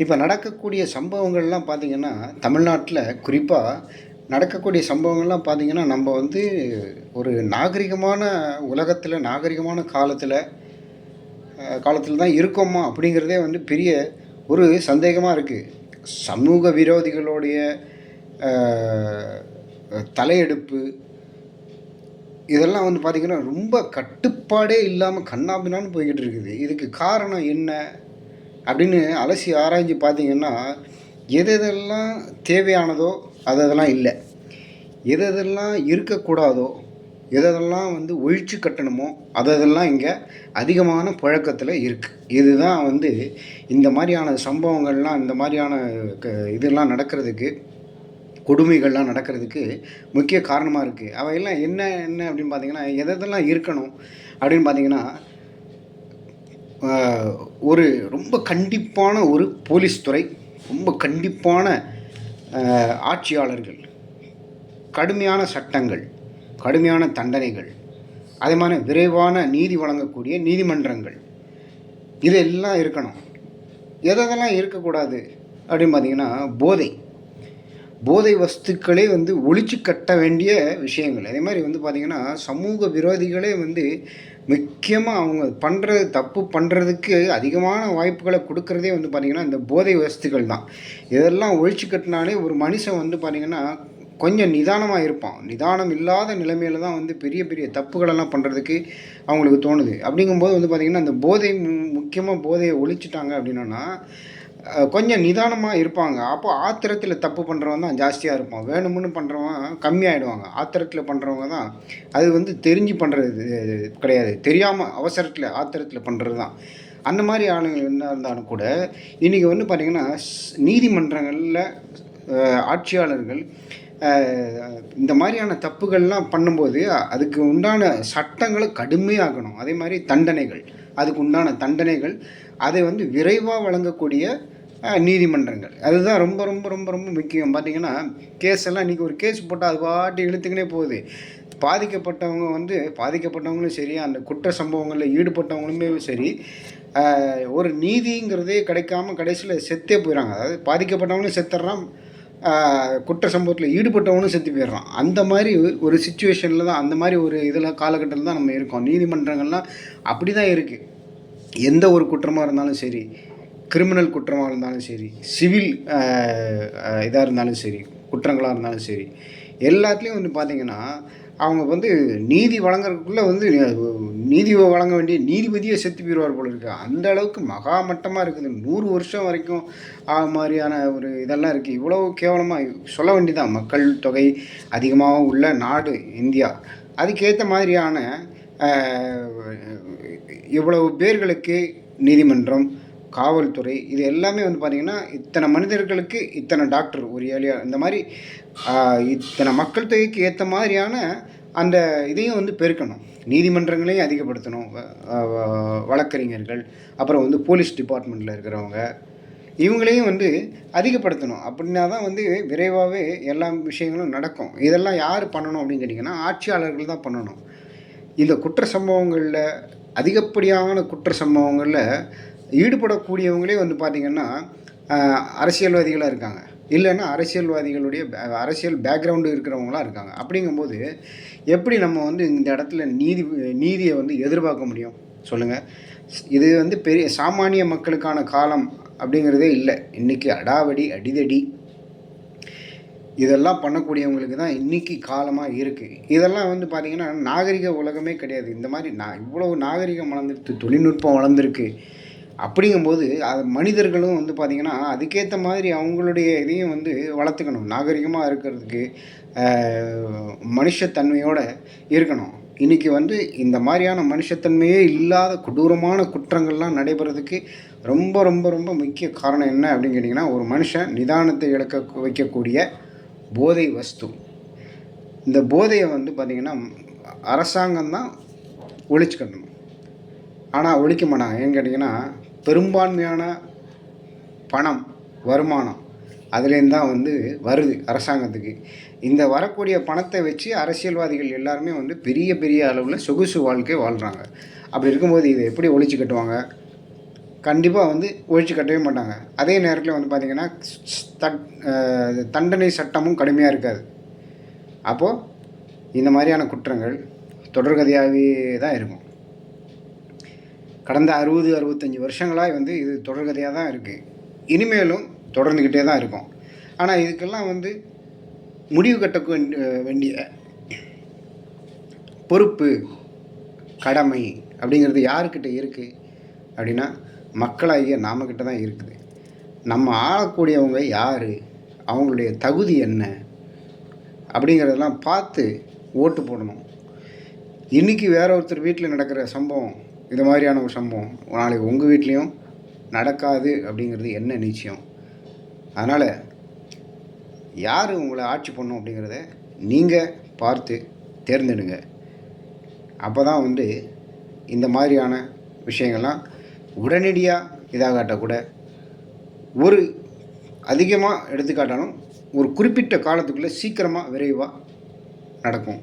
இப்போ நடக்கக்கூடிய சம்பவங்கள்லாம் பார்த்திங்கன்னா தமிழ்நாட்டில் குறிப்பாக நடக்கக்கூடிய சம்பவங்கள்லாம் பார்த்திங்கன்னா நம்ம வந்து ஒரு நாகரிகமான உலகத்தில் நாகரிகமான காலத்தில் காலத்தில் தான் இருக்கோமா அப்படிங்கிறதே வந்து பெரிய ஒரு சந்தேகமாக இருக்குது சமூக விரோதிகளுடைய தலையெடுப்பு இதெல்லாம் வந்து பார்த்திங்கன்னா ரொம்ப கட்டுப்பாடே இல்லாமல் கண்ணாபின்னான்னு போய்கிட்டு இருக்குது. இதுக்கு காரணம் என்ன? அப்படின்னு அலசி ஆராய்ஞ்சு பார்த்தீங்கன்னா எது எதெல்லாம் தேவையானதோ அது அதெல்லாம் இல்லை. எது எதெல்லாம் இருக்கக்கூடாதோ எதெல்லாம் வந்து ஒழிச்சு கட்டணுமோ அதெல்லாம் இங்கே அதிகமான புழக்கத்தில் இருக்குது இதுதான் வந்து இந்த மாதிரியான சம்பவங்கள்லாம் இந்த மாதிரியான க இதெல்லாம் நடக்கிறதுக்கு கொடுமைகள்லாம் நடக்கிறதுக்கு முக்கிய காரணமாக இருக்குது அவையெல்லாம் என்ன என்ன அப்படின்னு பார்த்தீங்கன்னா எதெல்லாம் இருக்கணும் அப்படின்னு பார்த்தீங்கன்னா ஒரு ரொம்ப கண்டிப்பான ஒரு போலீஸ் துறை ரொம்ப கண்டிப்பான ஆட்சியாளர்கள் கடுமையான சட்டங்கள் கடுமையான தண்டனைகள் அதே மாதிரி விரைவான நீதி வழங்கக்கூடிய நீதிமன்றங்கள் இதெல்லாம் இருக்கணும். எதெல்லாம் இருக்கக்கூடாது அப்படின்னு பார்த்தீங்கன்னா போதை. போதை வஸ்துக்களே வந்து ஒழிச்சு கட்ட வேண்டிய விஷயங்கள். அதே மாதிரி வந்து பார்த்திங்கன்னா சமூக விரோதிகளே வந்து முக்கியமாக அவங்க பண்ணுறது தப்பு பண்ணுறதுக்கு அதிகமான வாய்ப்புகளை கொடுக்கறதே வந்து பார்த்திங்கன்னா இந்த போதை வஸ்துக்கள் தான். இதெல்லாம் ஒழிச்சு கட்டினாலே ஒரு மனுஷன் வந்து பார்த்திங்கன்னா கொஞ்சம் நிதானமாக இருப்பான். நிதானம் இல்லாத நிலைமையில தான் வந்து பெரிய பெரிய தப்புகளெல்லாம் பண்ணுறதுக்கு அவங்களுக்கு தோணுது. அப்படிங்கும்போது வந்து பார்த்திங்கன்னா அந்த போதை முக்கியமாக போதையை ஒழிச்சிட்டாங்க அப்படின்னா கொஞ்சம் நிதானமாக இருப்பாங்க. அப்போ ஆத்திரத்தில் தப்பு பண்ணுறவன் தான் ஜாஸ்தியாக இருப்பான். வேணும்னு பண்ணுறவன் கம்மியாயிடுவாங்க. ஆத்திரத்தில் பண்ணுறவங்க தான் அது வந்து தெரிஞ்சு பண்ணுறது கிடையாது. தெரியாமல் அவசரத்தில் ஆத்திரத்தில் பண்ணுறது தான். அந்த மாதிரி ஆளுங்க என்ன இருந்தாலும் கூட இன்றைக்கி வந்து பார்த்திங்கன்னா நீதிமன்றங்களில் ஆட்சியாளர்கள் இந்த மாதிரியான தப்புகள்லாம் பண்ணும்போது அதுக்கு உண்டான சட்டங்களை கடுமையாகணும் அதே மாதிரி தண்டனைகள். அதுக்கு உண்டான தண்டனைகள் அதை வந்து விரைவாக வழங்கக்கூடிய நீதிமன்றங்கள். அதுதான் ரொம்ப ரொம்ப ரொம்ப ரொம்ப முக்கியம். பார்த்தீங்கன்னா கேஸ் எல்லாம் இன்றைக்கி ஒரு கேஸ் போட்டால் அது பாட்டு இழுத்துக்கினே போகுது. பாதிக்கப்பட்டவங்க வந்து பாதிக்கப்பட்டவங்களும் சரி அந்த குற்ற சம்பவங்களில் ஈடுபட்டவங்களுமே சரி ஒரு நீதிங்கிறதே கிடைக்காம கடைசியில் செத்தே போயிடறாங்க அதாவது பாதிக்கப்பட்டவங்களும் செத்துடுறான் குற்ற சம்பவத்தில் ஈடுபட்டவனும் செத்து போயிடுறான் அந்த மாதிரி ஒரு சுச்சுவேஷனில் தான் அந்த மாதிரி ஒரு இதில் காலகட்டத்தில் தான் நம்ம இருக்கோம். நீதிமன்றங்கள்லாம் அப்படி தான் இருக்குது எந்த ஒரு குற்றமாக இருந்தாலும் சரி கிரிமினல் குற்றமாக இருந்தாலும் சரி சிவில் இதாக இருந்தாலும் சரி குற்றங்களாக இருந்தாலும் சரி எல்லாத்துலேயும் வந்து பார்த்திங்கன்னா அவங்க வந்து நீதி வழங்குறதுக்குள்ளே வந்து நீதி வழங்க வேண்டிய நீதிபதியை செத்து போயிடுவார் போல இருக்குது அந்த அளவுக்கு மகா மட்டமாக இருக்குது. நூறு வருஷம் வரைக்கும் ஆக மாதிரியான ஒரு இதெல்லாம் இருக்குது இவ்வளோ கேவலமாக சொல்ல வேண்டியதான் மக்கள் தொகை அதிகமாக உள்ள நாடு இந்தியா. அதுக்கேற்ற மாதிரியான இவ்வளவு பேர்களுக்கு நீதிமன்றம் காவல்துறை இது எல்லாமே வந்து பார்த்திங்கன்னா இத்தனை மனிதர்களுக்கு இத்தனை டாக்டர் ஒரு ஏழையாக இந்த மாதிரி இத்தனை மக்கள் தொகைக்கு ஏற்ற மாதிரியான அந்த இதையும் வந்து பெருக்கணும். நீதிமன்றங்களையும் அதிகப்படுத்தணும் வழக்கறிஞர்கள் அப்புறம் வந்து போலீஸ் டிபார்ட்மெண்ட்டில் இருக்கிறவங்க இவங்களையும் வந்து அதிகப்படுத்தணும். அப்படின்னா தான் வந்து விரைவாகவே எல்லா விஷயங்களும் நடக்கும். இதெல்லாம் யார் பண்ணணும் அப்படின்னு கேட்டிங்கன்னா ஆட்சியாளர்கள் தான் பண்ணணும். இந்த குற்ற சம்பவங்களில் அதிகப்படியான குற்ற சம்பவங்களில் ஈடுபடக்கூடியவங்களே வந்து பார்த்திங்கன்னா அரசியல்வாதிகளாக இருக்காங்க. இல்லைன்னா அரசியல்வாதிகளுடைய அரசியல் பேக்ரவுண்டு இருக்கிறவங்களாம் இருக்காங்க. அப்படிங்கும்போது எப்படி நம்ம வந்து இந்த இடத்துல நீதி நீதியை வந்து எதிர்பார்க்க முடியும்? சொல்லுங்கள் இது வந்து பெரிய சாமானிய மக்களுக்கான காலம் அப்படிங்கிறதே இல்லை. இன்றைக்கி அடாவடி அடிதடி. இதெல்லாம் பண்ணக்கூடியவங்களுக்கு தான் இன்றைக்கி காலமாக இருக்குது இதெல்லாம் வந்து பார்த்திங்கன்னா நாகரிக உலகமே கிடையாது. இந்த மாதிரி நான் இவ்வளோ நாகரிகம் வளர்ந்துருக்கு தொழில்நுட்பம் வளர்ந்துருக்கு. அப்படிங்கும்போது அது மனிதர்களும் வந்து பார்த்திங்கன்னா அதுக்கேற்ற மாதிரி அவங்களுடைய இதையும் வந்து வளர்த்துக்கணும். நாகரிகமாக இருக்கிறதுக்கு மனுஷத்தன்மையோடு இருக்கணும். இன்றைக்கி வந்து இந்த மாதிரியான மனுஷத்தன்மையே இல்லாத கொடூரமான குற்றங்கள்லாம் நடைபெறதுக்கு ரொம்ப ரொம்ப ரொம்ப முக்கிய காரணம் என்ன அப்படின்னு கேட்டிங்கன்னா ஒரு மனுஷன் நிதானத்தை இழக்க வைக்கக்கூடிய போதை வஸ்து. இந்த போதையை வந்து பார்த்திங்கன்னா அரசாங்கம் தான் ஒழிச்சுக்கணும். ஆனால் ஒழிக்க மாட்டாங்க. ஏன்னு கேட்டிங்கன்னா பெரும்பான்மையான பணம் வருமானம் அதுலேருந்து தான் வந்து வருது அரசாங்கத்துக்கு. இந்த வரக்கூடிய பணத்தை வச்சு அரசியல்வாதிகள் எல்லாருமே வந்து பெரிய பெரிய அளவில் சொகுசு வாழ்க்கை வாழ்கிறாங்க அப்படி இருக்கும்போது இதை எப்படி ஒழிச்சு கட்டுவாங்க? கண்டிப்பாக வந்து ஒழிச்சு கட்டவே மாட்டாங்க. அதே நேரத்தில் வந்து பார்த்திங்கன்னா தட் தண்டனை சட்டமும் கடுமையாக இருக்காது. அப்போது இந்த மாதிரியான குற்றங்கள் தொடர்கதையாகவே தான் இருக்கும். கடந்த அறுபது அறுபத்தஞ்சி வருஷங்களாக வந்து இது தொடர்கதையாக தான் இருக்குது இனிமேலும் தொடர்ந்துக்கிட்டே தான் இருக்கும். ஆனால் இதுக்கெல்லாம் வந்து முடிவு கட்ட வேண்டிய பொறுப்பு கடமை அப்படிங்கிறது யாருக்கிட்ட இருக்குது அப்படின்னா மக்களாகிய நாமக்கிட்ட தான் இருக்குது. நம்ம ஆளக்கூடியவங்க யார்? அவங்களுடைய தகுதி என்ன? அப்படிங்கிறதெல்லாம் பார்த்து ஓட்டு போடணும். இன்றைக்கி வேற ஒருத்தர் வீட்டில் நடக்கிற சம்பவம் இது மாதிரியான ஒரு சம்பவம். நாளைக்கு உங்கள் வீட்லேயும் நடக்காது அப்படிங்கிறது என்ன நிச்சயம்? அதனால் யார் உங்களை ஆட்சி பண்ணும் அப்படிங்கிறத நீங்கள் பார்த்து தேர்ந்தெடுங்க. அப்போ தான் வந்து இந்த மாதிரியான விஷயங்கள்லாம் உடனடியாக இதாகாட்ட கூட ஒரு அதிகமாக எடுத்துக்காட்டாலும் ஒரு குறிப்பிட்ட காலத்துக்குள்ளே சீக்கிரமாக விரைவாக நடக்கும்.